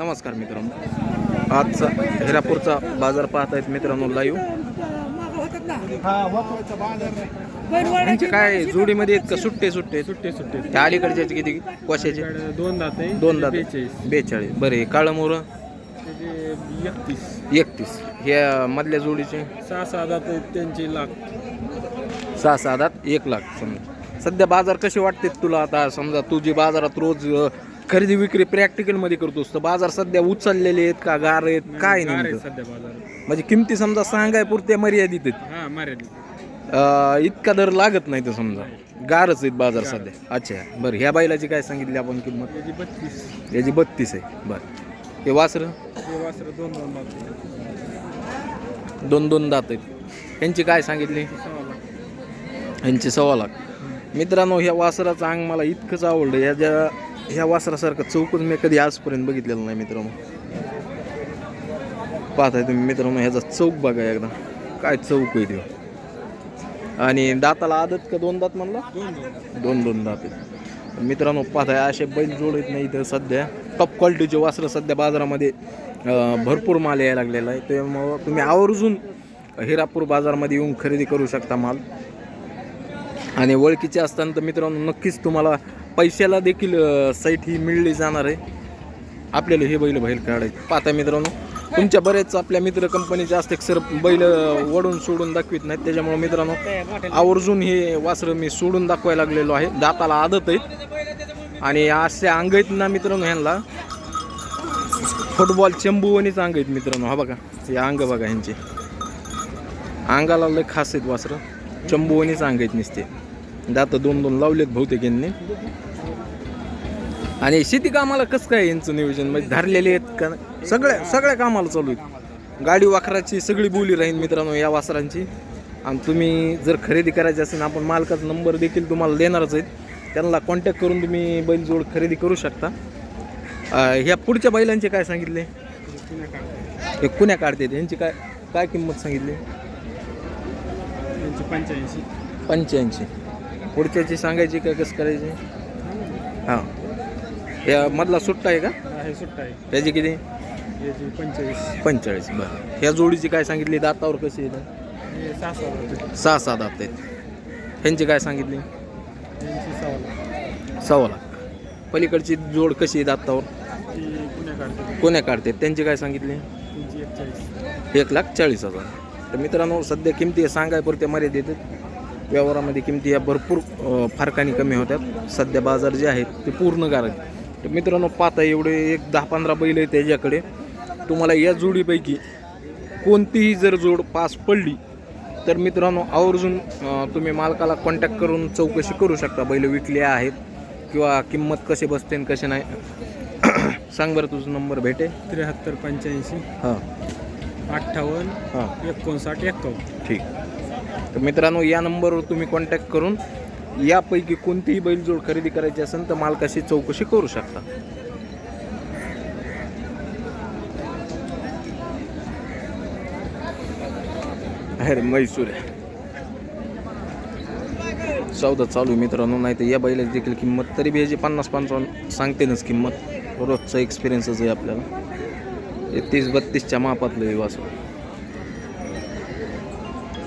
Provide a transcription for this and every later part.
नमस्कार मित्रांनो. आजचा हिरापूरचा बाजार पाहत आहेत मित्रांनो लाईव्ह. म्हणजे काय जोडीमध्ये आहेत का सुट्टे सुट्टे सुट्टे सुट्टे? त्या अलीकडचे किती कोशाचे? दोन दात आहे दोन दात. बेचाळीस. बेचाळीस. बरे काळं मोर? एकतीस. एकतीस. ह्या मधल्या जोडीचे? सहा सहा दात आहेत त्यांचे लाख. सहा सहा दात एक लाख. समजा. सध्या बाजार कसे वाटते तुला आता? समजा तू जी बाजारात रोज खरेदी विक्री प्रॅक्टिकलमध्ये करतोस तर बाजार सध्या उचललेले आहेत का? गार आहेत? काय गार नाही सध्या बाजारात. म्हणजे किमती समजा सांगाय पुरते मर्यादित आहेत. हा मर्यादित अ, इतका दर लागत नाही तर समजा. गारच आहेत बाजार सध्या. अच्छा बरं ह्या बैलाची काय सांगितली आपण किंमत? त्याची बत्तीस. याची बत्तीस आहे. बरं. हे वासर? ते वासरं दोन दोन दात आहेत. दोन दोन दात आहेत. यांची काय सांगितली? सहा लाख. यांची सव्वा लाख. मित्रांनो ह्या वासराचं अंग मला इतकंच आवडलं. या ज्या ह्या वासरासारखं चौकच मी कधी आजपर्यंत बघितलेलं नाही मित्रांनो. पाहताय तुम्ही मित्रांनो ह्याचा चौक बघा एकदा. काय चौक आहे तो आणि दाताला आदत का दोन दात म्हणला? दोन दोन दात आहेत. मित्रांनो पाहताय असे बैल जोडत नाही इथं सध्या. टॉप क्वालिटीचे वासरं सध्या बाजारामध्ये भरपूर माल यायला लागलेला आहे. त्यामुळं तुम्ही आवर्जून हिरापूर बाजारामध्ये येऊन खरेदी करू शकता माल. आणि ओळखीचे असताना तर मित्रांनो नक्कीच तुम्हाला पैशाला देखील साईट ही मिळली जाणार आहे. आपल्याला हे बैल बैल काढायचे. पाहता मित्रांनो तुमच्या बरेच आपल्या मित्र कंपनीचे असते सर बैल वडून सोडून दाखवित नाहीत. त्याच्यामुळे मित्रांनो आवर्जून हे वासरं मी सोडून दाखवायला लागलेलो आहे. दाताला आदत आहेत आणि असे अंग आहेत ना मित्रांनो ह्यांना. फुटबॉल चंबूवणीच अंग आहेत मित्रांनो हा बघा. हे अंग बघा ह्यांचे. अंगाला लय खास आहेत वासरं. चंबूवणीच अंग आहेत नुसते. दात दोन दोन लावलेत बहुतेक यांनी. आणि शेती कामाला कसं काय यांचं नियोजन? म्हणजे धरलेले आहेत का? सगळ्या सगळ्या कामाला चालू आहेत. गाडी वाखराची सगळी बोली राहील मित्रांनो या वासरांची. आणि तुम्ही जर खरेदी करायची असेल आपण मालकाचा नंबर देखील तुम्हाला देणारच आहेत. त्यांना कॉन्टॅक्ट करून तुम्ही बैलजोड खरेदी करू शकता. ह्या पुढच्या बैलांचे काय सांगितले? हे कुण्या काढतात यांची काय काय किंमत सांगितली? पंच्याऐंशी. पंच्याऐंशी. पुढच्याची सांगायची का कसं करायची? हां. या मधला सुट्टा आहे का? आहे सुट्टा आहे. त्याची किती? याची पंचेचाळीस. पंचेचाळीस बरं. ह्या जोडीची काय सांगितली? दातावर कशी आहे हे सहा सहा दात आहेत. सहा सहा दात आहेत. ह्यांची काय सांगितली? यांची सहा लाख. सव्वा लाख. पलीकडची जोड कशी आहे दातावर? ती काढते. कोण्या काढते. त्यांची काय सांगितली? त्यांची एकचाळीस. एक लाख चाळीस हजार. तर मित्रांनो सध्या किमती सांगायपुरते मर्यादित आहेत. व्यवहारामध्ये किमती या भरपूर फरकाने कमी होत्यात. सध्या बाजार जे आहेत ते पूर्ण गार आहेत. तर मित्रांनो पाहता एवढे एक दहा पंधरा बैल आहेत त्याच्याकडे तुम्हाला या जोडीपैकी कोणतीही जर जोड पास पडली तर मित्रांनो आवर्जून तुम्ही मालकाला कॉन्टॅक्ट करून चौकशी करू शकता. बैल विकले आहेत किंवा किंमत कसे बसते कसे नाही. सांग बरं तुझा नंबर भेटे. त्र्याहत्तर पंच्याऐंशी. हां. अठ्ठावन्न. हां. एकोणसाठ एक्कावन्न. ठीक. तर मित्रांनो या नंबरवर तुम्ही कॉन्टॅक्ट करून यापैकी कोणतीही बैलजोड खरेदी करायची असेल तर मालकाशी चौकशी करू शकता. अरे मैसूर आहे. चालू आहे मित्रांनो नाही तर या बैलाची देखील किंमत तरी बी याची पन्नास पंचावन्न सांगतेनच किंमत. रोजचा एक्सपिरियन्सच आहे आपल्याला. तीस बत्तीसच्या मापातलं हे वासू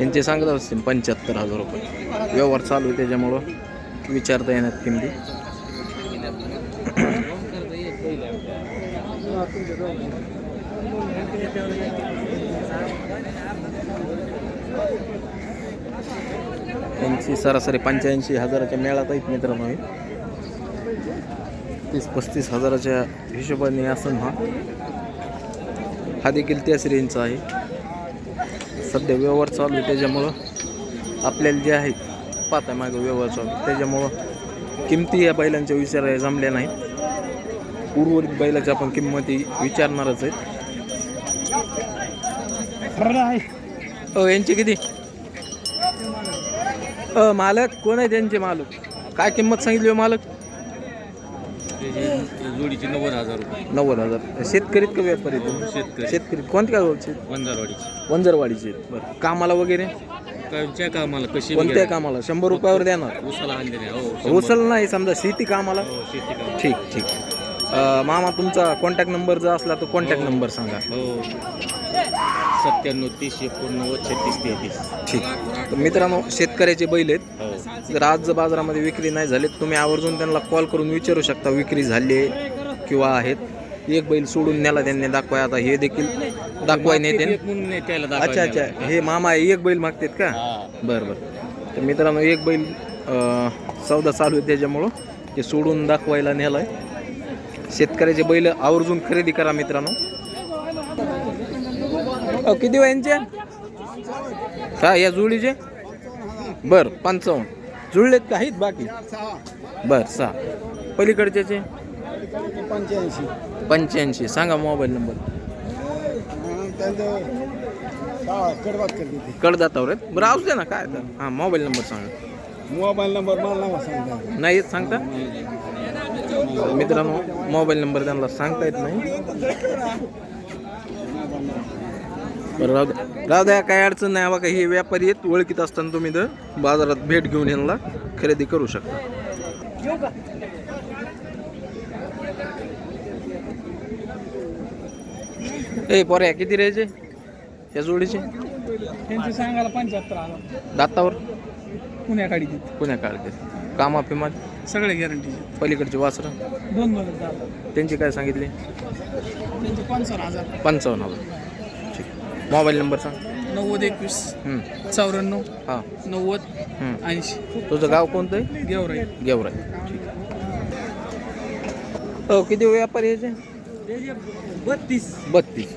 यांचे सांगत असतील पंच्याहत्तर हजार रुपये. व्यवहार चालू आहे त्याच्यामुळं विचारता येणार किमती. यांची सरासरी पंच्याऐंशी हजाराच्या मेळात आहेत मित्रांनो तीस पस्तीस हजाराच्या हिशोबाने असून हा. हा देखील त्याच रेंजचा आहे. सध्या व्यवहार चालू आहे त्याच्यामुळं आपल्याला जे आहे पाहता मागं व्यवहार चालू त्याच्यामुळं किमती या बैलांच्या विचारायला जमल्या नाही उर्वरित बैलाच्या आपण किंमती विचारणारच आहेत. अ यांचे किती? अ मालक कोण आहे त्यांचे मालक? काय किंमत सांगितली हो मालक? जोडीचे नव्वद हजार रुपये. नव्वद हजार. शेतकरीत का व्यापारी तुम्ही? शेतकरी. शेतकरी. कोणत्या गावचे? वंजारवाडीची. वंजरवाडीचे. बरं. कामाला वगैरे? कायच्या कामाला? कशी कोणत्या कामाला? शंभर रुपयावर देणार. उसाला आणले नाही हो उचल नाही समजा शेती कामाला? हो शेती काम ठीक ठीक. अं, मामा तुमचा कॉन्टॅक्ट नंबर जर असला तर कॉन्टॅक्ट नंबर सांगा. हो. सत्त्याण्णव तीस एकोणनव्वद छत्तीस तेहतीस. ठीक. तर मित्रांनो शेतकऱ्याचे बैल आहेत. हो. जर आज जर बाजारामध्ये विक्री नाही झाली तर तुम्ही आवर्जून त्यांना कॉल करून विचारू शकता विक्री झाली आहे किंवा आहेत. एक बैल सोडून नेला त्यांनी दाखवाय. आता हे देखील दाखवाय नेते एक म्हणून नाही त्याला अच्छा दाखवायला अच्छा हे मामा एक बैल मागतात का? हा. बरं बरं. तर मित्रांनो एक बैल अं, सौदा चालू आहे त्याच्यामुळं. ते सोडून दाखवायला नेलाय. शेतकऱ्याचे बैल आवर्जून खरेदी करा मित्रांनो. अहो, किती वयांचे? हा या जुळीचे? बर पंचावन्न. जुळलेत का? आहेत बाकी? बर सहा. पलीकडच्याचे? पंच्याऐंशी. पंच्याऐंशी सांगा मोबाईल नंबर. कडदातावर आहेत? बरं असू दे ना काय तर हां मोबाईल नंबर सांगा. मोबाईल नंबर मला सांगता नाही येत सांगता? मित्रांनो मोबाईल नंबर त्यांना सांगता येत नाही. बरं राहू द्या. राहू द्या काय अडचण नाही. बघा हे व्यापारी आहेत ओळखीत असताना तुम्ही तर बाजारात भेट घेऊन यांना खरेदी करू शकता. ए पोऱ्या किती राहायचे? या जोडीचे? त्यांची सांगायला पंच्याहत्तर आला दातावर? पुण्या गाडी पुण्या काढते. कामा फिमा सगळे गॅरंटी पलीकडचे वासरं? दोन दोन त्यांची काय सांगितली? त्यांचे पंचावन्न हजार. पंचावन्न हजार. मोबाईल नंबर सांग. नव्वद एकवीस हं. चौऱ्याण्णव हां. नव्वद. ऐंशी. तुझं गाव कोणतं आहे गेवराई. गेवराई. ठीक. हो किती व्यापारी याचे बत्तीस. बत्तीस.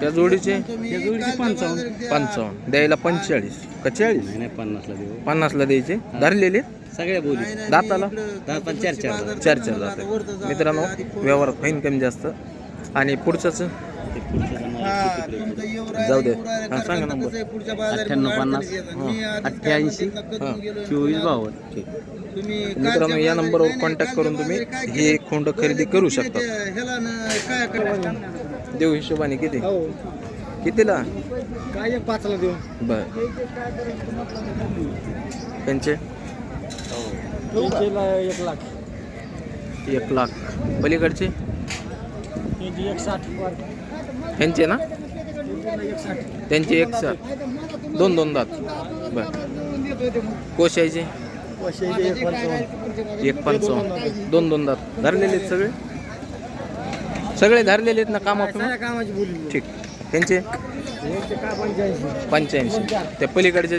त्या जोडीचे? जोडीचे पंचावन्न. पंचावन्न. द्यायला पंचेचाळीस. का चाळीस? नाही पन्नासला देऊ. पन्नासला द्यायचे. धरलेले? सगळ्या बोली. दाताला? दहा पण चार चार चार चार जाते मित्रांनो व्यवहारात होईन कमी जास्त. आणि पुढच्याच जाऊ दे. हां सांगा नंबर. अठ्ठ्याण्णव पन्नास. अठ्ठ्याऐंशी. हां चोवीस बावन्न. ठीक. मित्रांनो या नंबरवर कॉन्टॅक्ट करून तुम्ही हे खोंड खरेदी करू शकता. देऊ हिशोबाने किती? कितीला? काय एक पाचला देऊ? बर. त्यांचे? एक लाख. एक लाख. पलीकडचे? एक साठ. ह्यांचे ना? साठ त्यांचे एक सात दोन दोन दात. बर. कोशायचे? एक पंचावन्न दोन दोन दात. धरलेले आहेत सगळे? सगळे धरलेले आहेत ना कामा कामाची बोली. ठीक. त्यांचे त्यांचे काय पंच्याऐंशी? पंच्याऐंशी. त्या पलीकडचे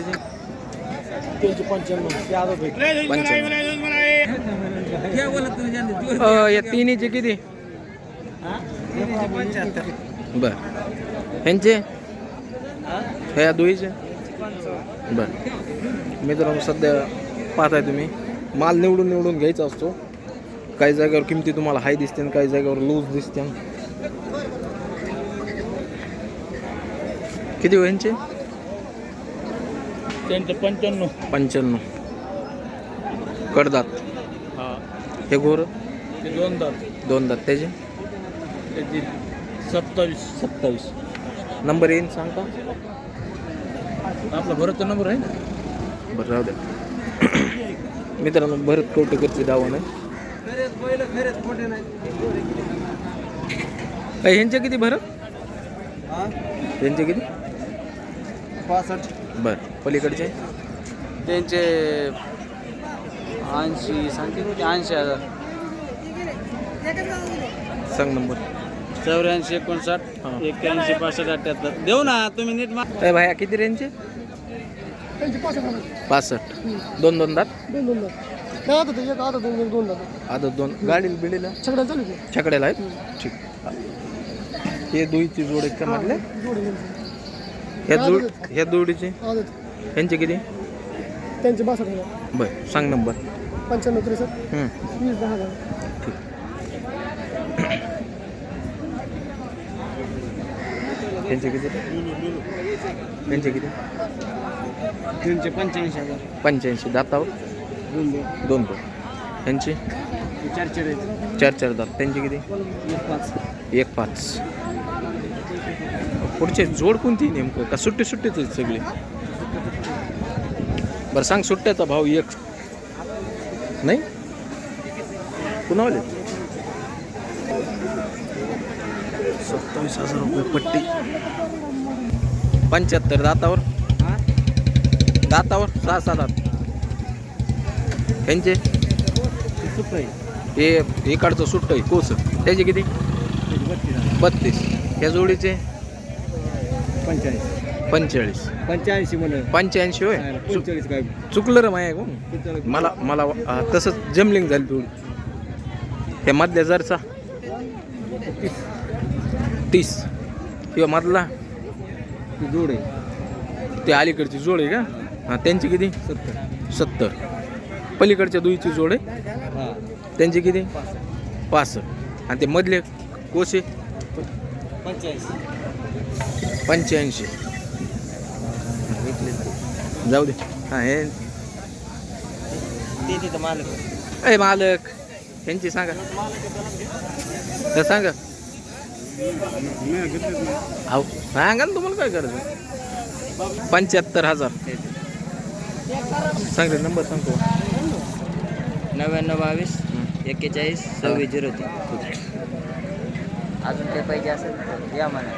पंच्याण्णव. या तिन्हीचे किती? पंच्याहत्तर. बर. ह्यांचे? ह्या दुईचे बर. मित्रांनो सध्या पाहताय तुम्ही. माल निवडून निवडून घ्यायचा असतो. काही जागेवर किमती तुम्हाला हाय दिसते आणि काही जागेवर लूज दिसते किती हो ह्यांचे? त्यांचे पंच्याण्णव. पंच्याण्णव. कडदात. हा. हे घोर ते दोन दात. दोन दात. त्याची सत्तावीस. सत्तावीस. नंबर येईन सांगता आपला भरतचा नंबर आहे ना. बरं राहू द्या. मित्रांनो भरत कवटेकरचे दावण आहे. ह्यांचे किती भरत? ह्यांचे किती? पासष्ट. बर पलीकडचे? त्यांचे ऐंशी सांगते ऐंशी हजार. सांग नंबर. चौऱ्याऐंशी एकोणसाठ. एक्क्याऐंशी पासष्ट अठ्ठ्याहत्तर देऊ ना तुम्ही नीट मा अय भाया किती रेंजचे पासष्ट दोन दोन दात? आता दोन गाडीला बिडीला? सगळ्या चालू आहे. छकड्याला आहेत? ठीक. हे दुईची जोड आहेत का म्हटले जोडी ह्या जोड ह्या जोडीचे? ह्यांचे किती? त्यांचे बासष्ट बरं सांग नंबर. पंच्याण्णव त्रेसष्ट. वीस दहा हजार ठीक त्यांचे किती? त्यांचे किती? त्यांचे पंच्याऐंशी हजार. पंच्याऐंशी. दातावर दोन दोन दोन दोन त्यांचे? चार चार चार चार दात. त्यांचे किती? एक पाच. एक पाच. पुढचे जोड कोणती नेमकं? का सुट्टे सुट्टेच आहेत सगळे? बरं सांग सुट्ट्याचा भाव एक. नाही? कुणावले? सत्तावीस हजार रुपये पट्टी. पंच्याहत्तर दातावर. दातावर सहा सहा दात. त्यांचे हे इकडचं सुट्ट आहे कोस. त्याचे किती? बत्तीस. या जोडीचे? पंचेचाळीस. पंचेचाळीस पंच्याऐंशी म्हणून पंच्याऐंशी होय? काय चुकलं रे माया कोण मला मला तसंच जमलिंग झाली थोडी हे मधल्या जरचा? तीस. किंवा मधला. जोड. आहे ते अलीकडची जोड आहे का? हां त्यांची किती? सत्तर. सत्तर. पलीकडच्या दुईची जोड. आहे त्यांची किती? पासष्ट. आणि ते मधले कोसे? पंच्याऐंशी. पंच्याऐंशी. जाऊ दे. हां हे. मालक. अय मालक. त्यांची सांगा. तर सांगा. अहो सांगा ना तुम्हाला काय करायचं? पंच्याहत्तर हजार. सांग रे नंबर सांगतो. नव्याण्णव बावीस एक्केचाळीस सव्वीस झिरो तीन. अजून काही पाहिजे असेल या म्हणा.